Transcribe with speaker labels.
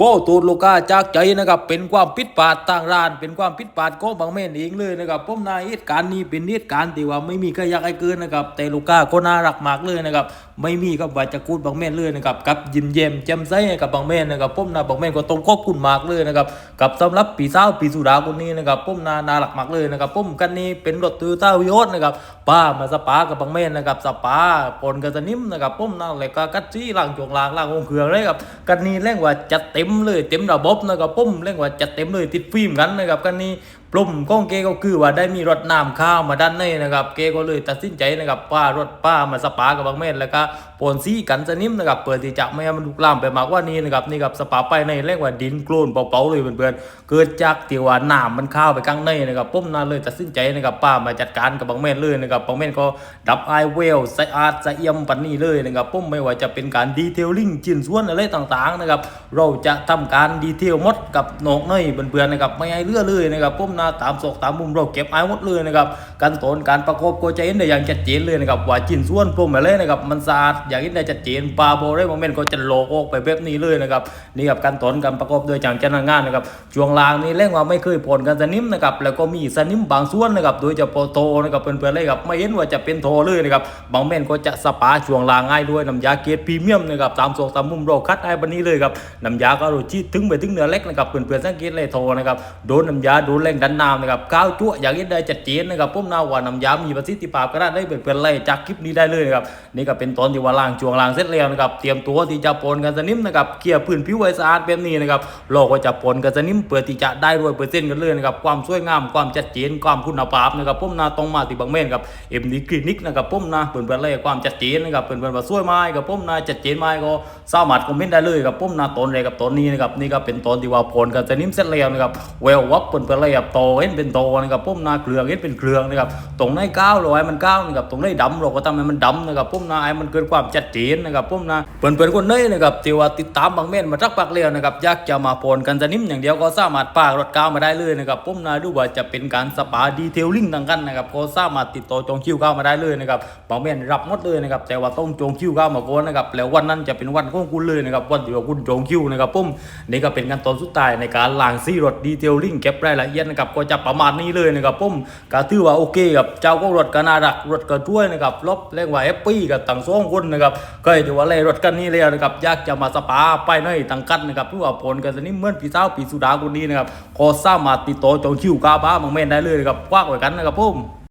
Speaker 1: ก้ตูดลูกค้าจากใจนะครับเป็นความผิดพลาดต่างร้าน เป็นความผิดพลาดของบางแม่นเองเลยนะครับผมนายเหตุการณ์นี้เป็นเหตุการณ์ที่ว่าไม่มีใครอยากให้เกินนะครับแต่ลูกค้าก็น่ารักมากเลยนะครับไม่มีกับว่าจะกูดบางแม่นเลยนะครับกับยิ้มแย้มแจ่มใสกับบางแม่นนะครับผมนะบางแม่นก็ต้องขอบคุณมากเลยนะครับกับสำหรับปีสาปีสุดาคนนี้นะครับผมนาน่ารักมากเลยนะครับผมกันนี้เป็นรถตูต้าวิโอสนะครับป้ามาสปากับบางแม่นนะครับสปาปนกันสนิมนะครับผมนะแล้วก็กัดซี่ล่างจงล่างล่างองเครื่องเลยครับกันนี้เร่งว่าจัดเต็มเลยเต็มระบบนะครับผมเร่งว่าจัดเต็มเลยติดฟิล์มกันนะครับกันนี้ปลุ่มก้องเกก็คือว่าได้มีรถน้ำข้าวมาด้านในนะครับ เกก็เลยตัดสินใจนะครับป้ารถป้ามาสปากับบางแม่นแล้วก็ปนซี่กันสนิมนะครับเปิดที่จะไม่ให้มันลุกลามไปมากว่านี้นะครับนี่ครับสปาไปในเรียกว่าดินโคลนเปล่าๆเลยเพื่อนๆเกิดจากที่ว่าน้ำมันข้าวไปข้างในนะครับผมน่าเลยตัดสินใจนะครับป้ามาจัดการกับบางแม่นเลยนะครับบางแม่นก็ดับไอเวลสะอาดสะเอี่ยมปันนี้เลยนะครับผมไม่ว่าจะเป็นการดีเทลลิ่งชิ้นส่วนอะไรต่างๆนะครับเราจะทำการดีเทลมดกับโหนกเนยเพื่อนๆนะครับไม่ให้เลือเลยนะครับผมนะตามศอกตามมุมเราเก็บไอ้หมดเลยนะครับการตนการประกบก็จะเห็นได้อย่างชัดเจนเลยนะครับว่าชิ้นส่วนพรมอะไรนะครับมันสะอาดอย่างนี้ได้ชัดเจนปลาโบได้โมเมนต์ก็จะโลกออกไปแบบนี้เลยนะครับนี่กับการตนการประกบโดยจังจันงานนะครับช่วงล่างนี่เร่งว่าไม่เคยผลกันสนิมนะครับแล้วก็มีสนิมบางส่วนนะครับโดยเฉพาะโทนะครับเพื่อนๆเลยครับไม่เห็นว่าจะเป็นโทเลยนะครับบางแม่นก็จะสปาช่วงล่างง่ายด้วยน้ำยาเกรดพรีเมียมนะครับตามโซกตามมุมเราคัดไอ้บันนี้เลยครับน้ำยาก็รูชีถึงไปถึงเนื้อเล็กนะครับเพื่อนๆสังเกตเลยโทนะครับโดนน้ำยาโดนแรงดันน้ำนะครับก้าวจั่วอย่างนี้ได้ชัดเจนนะครับผมนาว่าน้ำยามีประสิทธิภาพก็ได้ได้เพื่อนไล่จากคลิปนี้ได้เลยนะครับนี่ก็เป็นตอนที่ว่าล่างช่วงล่างเสร็จแล้วนะครับเตรียมตัวที่จะปนกันสนิมนะครับเคลียร์พื้นผิวให้สะอาดแบบนี้นะครับเราก็จะปนกันสนิมเพื่อที่จะได้รวยเปอร์เซ็นต์กันเลยนะครับความสวยงามความชัดเจนความคุณภาพนะครับผมนาต้องมาที่บางแม่นครับเอ็มดีคลินิกนะครับผมนะเพื่อนๆไล่ความชัดเจนนะครับเพื่อนๆว่าสวยไหมกับผมนะชัดเจนไหมก็สามารถคอมเมนต์ได้เลยครับผมนะตอนแรกกับตอนนี้นะครับนี่ก็เป็นตอนที่ว่าปนกันสนิมเสร็จแล้วนะครับเวลวับเพื่อนๆไล่ครับโตเห็นเป็นโตนะครับผมนะเครื่องเห็นเป็นเครื่องนะครับตรงไหนก้าวเราให้มันก้าวนะครับตรงไหนดำเราก็ทำให้มันดำนะครับผมนะให้มันเกิดความชัดเจนนะครับผมนะเพื่อนๆคนไหนนะครับที่ว่าติดตามบางแม่นมาสักพักแล้วนะครับอยากจะมาปนกันสนิมอย่างเดียวก็สามารถปากรถก้าวมาได้เลยนะครับผมนะดูว่าจะเป็นการสปาดีเทลลิ่งต่างกันนะครับก็สามารถติดต่อจองคิวเข้ามาได้เลยนะครับบางแม่นรับหมดเลยนะครับแต่ว่าต้องจองคิวเข้ามาก่อนนะครับแล้ววันนั้นจะเป็นวันของคุณเลยนะครับวันที่ว่าคุณจองคิวนะครับผมนี่ก็เป็นขั้นตอนสุดท้ายในการล้างซีรถดีเทลลิ่งเก็บรายละเอียดนะครับก็จะประมาณนี้เลยนะครับผมก็ถือว่าโอเคกับเจ้าก็รถก็น่ารักรถก็ช่วยนะครับลบเรียกว่าแฮปปี้กับต่างสองคนนะครับก็ถือว่าเลยรถกันนี้เลยนะครับอยากจะมาสปาไปหน่อยต่างกันนะครับเพื่อว่าผลกันสนิมเหมือนพี่สาวพี่สุดาคนนี้นะครับก็สามารถติดต่อจองคิวกาบ้ามังแม่นได้เลยนะครับกว่างไว้กันนะครับผม